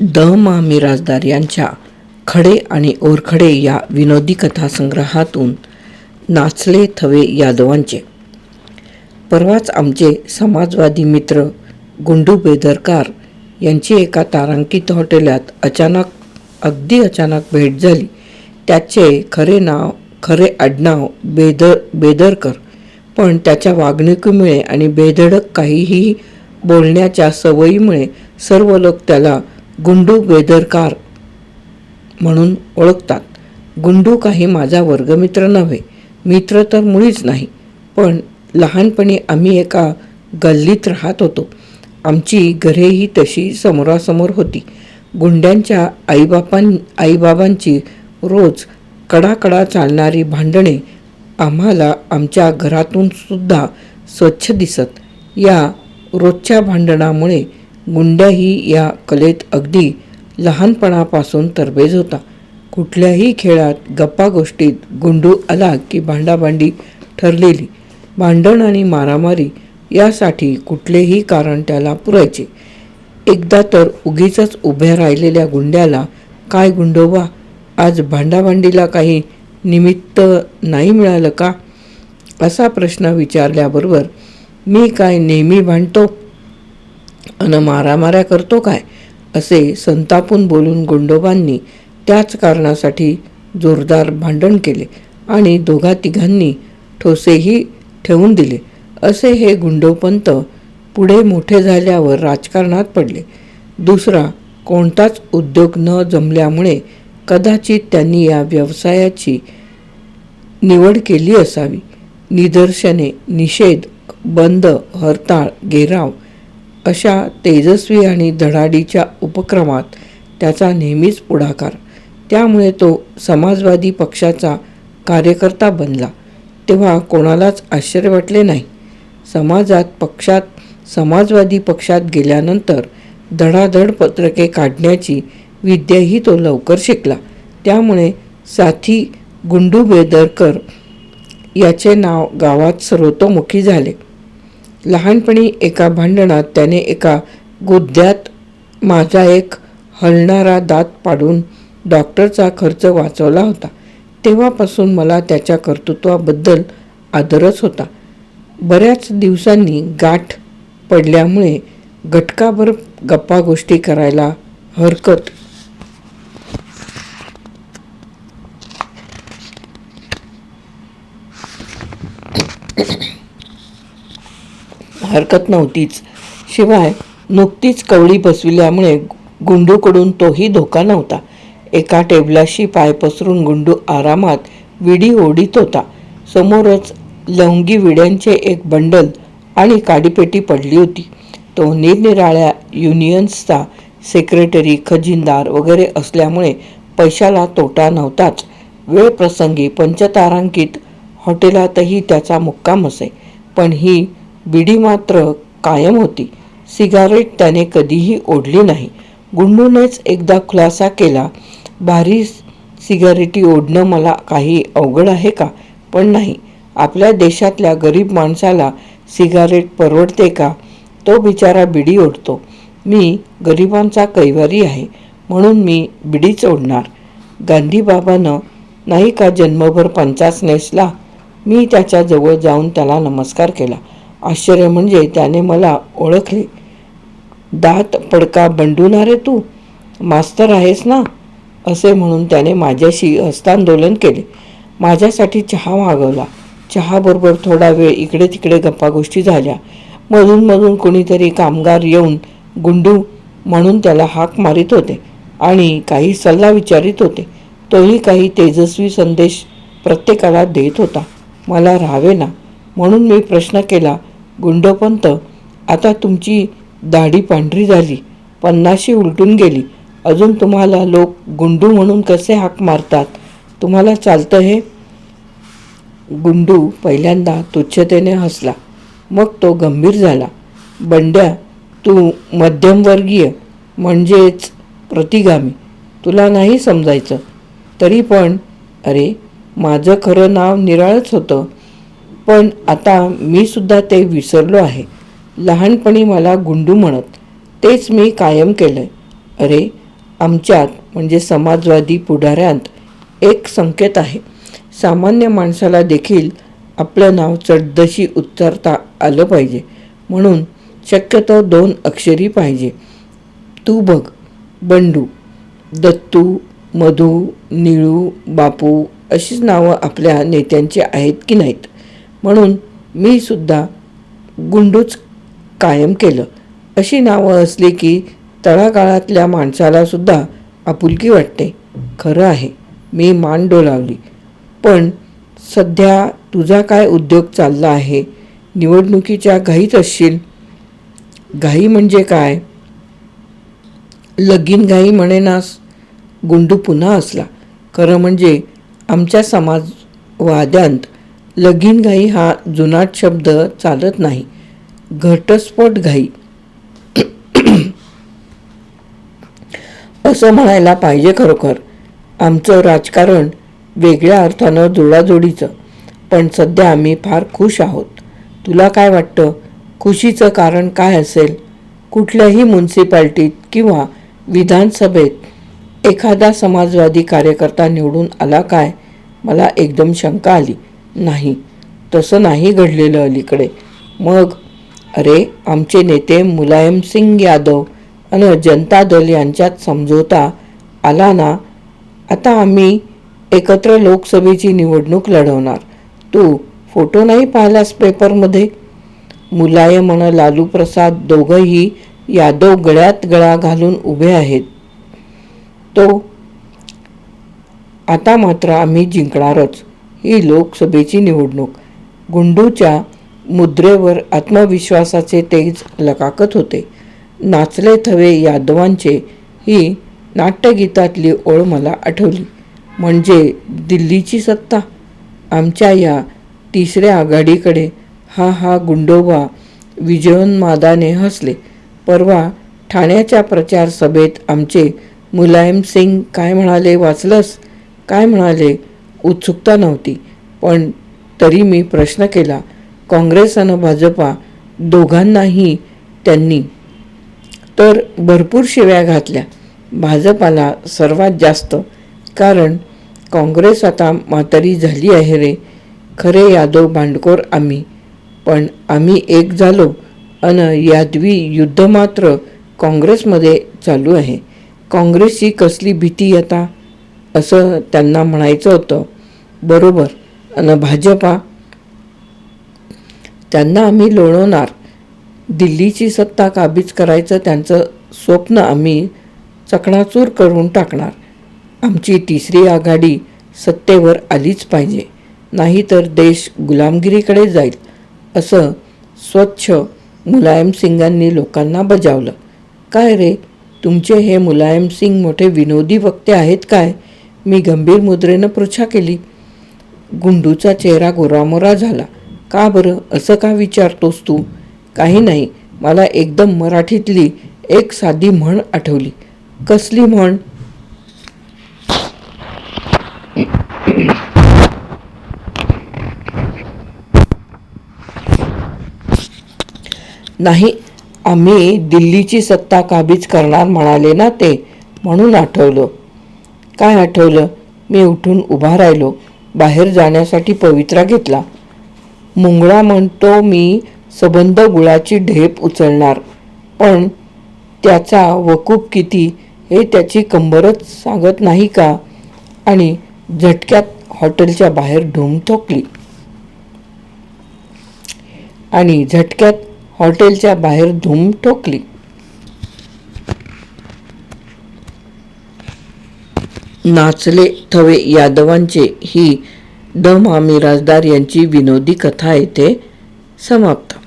The मा मिराजदार यांच्या खडे आणि ओरखडे या विनोदी कथासंग्रहातून नाचले थवे यादवांचे. परवाच आमचे समाजवादी मित्र गुंडू बेदरकार यांची एका तारांकित हॉटेलात अचानक अगदी अचानक भेट झाली. त्याचे खरे नाव खरे आडनाव बेदर बेदरकर. पण त्याच्या वागणुकीमुळे आणि बेधडक काहीही बोलण्याच्या सवयीमुळे सर्व लोक त्याला गुंडू बेदरकार म्हणून ओळखतात. गुंडू काही माझा वर्गमित्र नव्हे मित्र तर मुळीच नाही पण लहानपणी आम्ही एका गल्लीत राहत होतो. आमची घरेही तशी समोरासमोर होती. गुंड्यांच्या आईबापां आईबाबांची रोज कडाकडा चालणारी भांडणे आम्हाला आमच्या घरातून सुद्धा स्वच्छ दिसत. या रोजच्या भांडणामुळे गुंड्याही या कलेत अगदी लहानपणापासून तरबेज होता. कुठल्याही खेळात गप्पा गोष्टीत गुंडू आला की भांडाभांडी ठरलेली भांडण आणि मारामारी यासाठी कुठलेही कारण त्याला पुरायचे. एकदा तर उगीच उभ्या राहिलेल्या गुंड्याला काय गुंडोबा आज भांडाभांडीला काही निमित्त नाही मिळालं का? असा प्रश्न विचारल्याबरोबर मी काय नेहमी भांडतो? अन मारामाऱ्या करतो काय? असे संतापून बोलून गुंडोबांनी त्याच कारणासाठी जोरदार भांडण केले आणि दोघा तिघांनी ठोसेही ठेवून दिले. असे हे गुंडोपंत पुढे मोठे झाल्यावर राजकारणात पडले. दुसरा कोणताच उद्योग न जमल्यामुळे कदाचित त्यांनी या व्यवसायाची निवड केली असावी. निदर्शने निषेध बंद हरताळ घेराव अशा तेजस्वी आणि धडाडीच्या उपक्रमात त्याचा नेहमीच पुढाकार. त्यामुळे तो समाजवादी पक्षाचा कार्यकर्ता बनला. तेव्हा कोणालाच आश्चर्य वाटले नाही. समाजात पक्षात समाजवादी पक्षात गेल्यानंतर धडाधड पत्रके काढण्याची विद्याही तो लवकर शिकला. त्यामुळे साथी गुंडू बेदरकर याचे नाव गावात सर्वतोमुखी झाले. लहानपणी एका भांडणात त्याने एका गुद्द्यात माझा एक हलणारा दात पाडून डॉक्टरचा खर्च वाचवला होता. तेव्हापासून मला त्याच्या कर्तृत्वाबद्दल आदरच होता. बऱ्याच दिवसांनी गाठ पडल्यामुळे घटकाभर गप्पा गोष्टी करायला हरकत हरकत नव्हतीच. शिवाय नुकतीच कवळी बसविल्यामुळे गुंडूकडून तोही धोका नव्हता. एका टेबलाशी पाय पसरून गुंडू आरामात विडी ओढीत होता. समोरच लवंगी विड्यांचे एक बंडल आणि काडीपेटी पडली होती. तो निरनिराळ्या युनियन्सचा सेक्रेटरी खजिनदार वगैरे असल्यामुळे पैशाला तोटा नव्हताच. वेळ प्रसंगी पंचतारांकित हॉटेलातही त्याचा मुक्काम असे. पण ही बिडी मात्र कायम होती. सिगारेट त्याने कधीही ओढली नाही. गुंडूनेच एकदा खुलासा केला भारी सिगारेटी ओढणं मला काही अवघड आहे का? पण नाही. आपल्या देशातल्या गरीब माणसाला सिगारेट परवडते का? तो बिचारा बिडी ओढतो. मी गरिबांचा कैवारी आहे म्हणून मी बिडीच ओढणार. गांधीबाबानं नाही का जन्मभर पंचाच नेसला? मी त्याच्याजवळ जाऊन त्याला नमस्कार केला. आश्चर्य म्हणजे त्याने मला ओळखले. दात पडका बंडूनारे तू? मास्तर आहेस ना? असे म्हणून त्याने माझ्याशी हस्तांदोलन केले. माझ्यासाठी चहा मागवला. चहाबरोबर थोडा वेळ इकडे तिकडे गप्पा गोष्टी झाल्या. मधून मधून कोणीतरी कामगार येऊन गुंडू म्हणून त्याला हाक मारित होते आणि काही सल्ला विचारित होते. तोही काही तेजस्वी संदेश प्रत्येकाला देत होता. मला राहावे ना. म्हणून मी प्रश्न केला गुंडोपंत. आता तुमची दाढी पांढरी झाली. पन्नाशी उलटून गेली. अजून तुम्हाला लोक गुंडू म्हणून कसे हाक मारतात? तुम्हाला चालतं हे? गुंडू पहिल्यांदा तुच्छतेने हसला. मग तो गंभीर झाला. बंड्या तू मध्यमवर्गीय म्हणजेच प्रतिगामी. तुला नाही समजायचं. तरी पण अरे माझं खरं नाव निराळच होतं. पण आता मी सुद्धा ते विसरलो आहे. लहानपणी मला गुंडू म्हणत तेच मी कायम केलं अरे आमच्यात म्हणजे समाजवादी पुढाऱ्यांत एक संकेत आहे. सामान्य माणसाला देखील आपलं नाव चढदशी उच्चारता आलं पाहिजे. म्हणून शक्यतो दोन अक्षरी पाहिजे. तू बघ बंडू दत्तू मधू निळू बापू अशीच नावं आपल्या नेत्यांची आहेत की नाहीत? म्हणून मी सुद्धा गुंडूच कायम केलं. अशी नावं असली की तळागाळातल्या माणसालासुद्धा आपुलकी वाटते. खरं आहे मी मान डोलावली. पण सध्या तुझा काय उद्योग चालला आहे? निवडणुकीच्या घाईत असशील. घाई म्हणजे काय? लगीन घाई म्हणेनास. गुंडू पुन्हा असला. खरं म्हणजे आमच्या समाजवाद्यांत लगीन घाई हा जुनाट शब्द चालत नाही. घटस्फोट घाई. असं म्हणायला पाहिजे खरोखर. आमचं राजकारण वेगळ्या अर्थानं जुळाजुळीचं पण सध्या आम्ही फार खुश आहोत. तुला काय वाटतं? खुशीचं कारण काय असेल? कुठल्याही म्युन्सिपॅलिटीत किंवा विधानसभेत एखादा समाजवादी कार्यकर्ता निवडून आला काय? मला एकदम शंका आली. नाही. तसं नाही घडलेलं अलीकडे. मग अरे आमचे नेते मुलायम सिंग यादव आणि जनता दल यांच्यात समझोता आला ना आता आम्ही एकत्र लोकसभेची निवडणूक लढवणार. तू फोटो नाही पाहिलास पेपरमध्ये? मुलायम आणि लालू प्रसाद दोघंही यादव गळ्यात गळा घालून उभे आहेत. तो आता मात्र आम्ही जिंकणारच. ही लोकसभेची निवडणूक. गुंडूच्या मुद्रेवर आत्मविश्वासाचे तेज लकाकत होते. नाचले थवे यादवांचे ही नाट्यगीतातली ओळ मला आठवली. म्हणजे दिल्लीची सत्ता. आमच्या या तिसऱ्या आघाडीकडे हा हा गुंडोबा विजयोन्मादाने हसले. परवा ठाण्याच्या प्रचार सभेत आमचे मुलायम सिंग काय म्हणाले? वाचलंस? काय म्हणाले? उत्सुकता नव्हती. पण तरी मी प्रश्न केला काँग्रेस आणि भाजपा दोघांनाही त्यांनी. तर भरपूर शिव्या घातल्या. भाजपाला सर्वात जास्त. कारण काँग्रेस आता म्हातारी झाली आहे रे. खरे यादव भांडकोर आम्ही. पण आम्ही एक झालो अन यादवी युद्ध मात्र काँग्रेसमध्ये चालू आहे. काँग्रेसची कसली भीती आता? असं त्यांना म्हणायचं होतं. बरोबर. आणि भाजपा त्यांना आम्ही लोळवणार. दिल्लीची सत्ता काबीज करायचं त्यांचं स्वप्न आम्ही चकणाचूर करून टाकणार. आमची तिसरी आघाडी सत्तेवर आलीच पाहिजे. नाहीतर देश गुलामगिरीकडे जाईल. असं स्वच्छ मुलायम सिंगांनी लोकांना बजावलं. काय रे? तुमचे हे मुलायम सिंग मोठे विनोदी वक्ते आहेत काय? मी गंभीर मुद्रेनं पृच्छा केली. गुंडूचा चेहरा गोरामोरा झाला. का बरं? असं का विचारतोस तू? काही नाही. मला एकदम मराठीतली एक साधी म्हण आठवली. कसली म्हण? नाही आम्ही दिल्लीची सत्ता काबीज करणार म्हणाले ना ते म्हणून आठवलं. काय आठवलं? मी उठून उभा राहिलो. बाहेर जाण्यासाठी पवित्रा घेतला. मुंगळा म्हणतो मी सबंध गुळाची ढेप उचलणार. पण त्याचा वकूप किती हे त्याची कंबरच सांगत नाही का? आणि झटक्यात हॉटेलच्या बाहेर ढूम ठोकली. आणि झटक्यात हॉटेलच्या बाहेर धूम ठोकली. नाचले थवे यादवांचे ही द मामी राजदार यांची विनोदी कथा येथे समाप्त.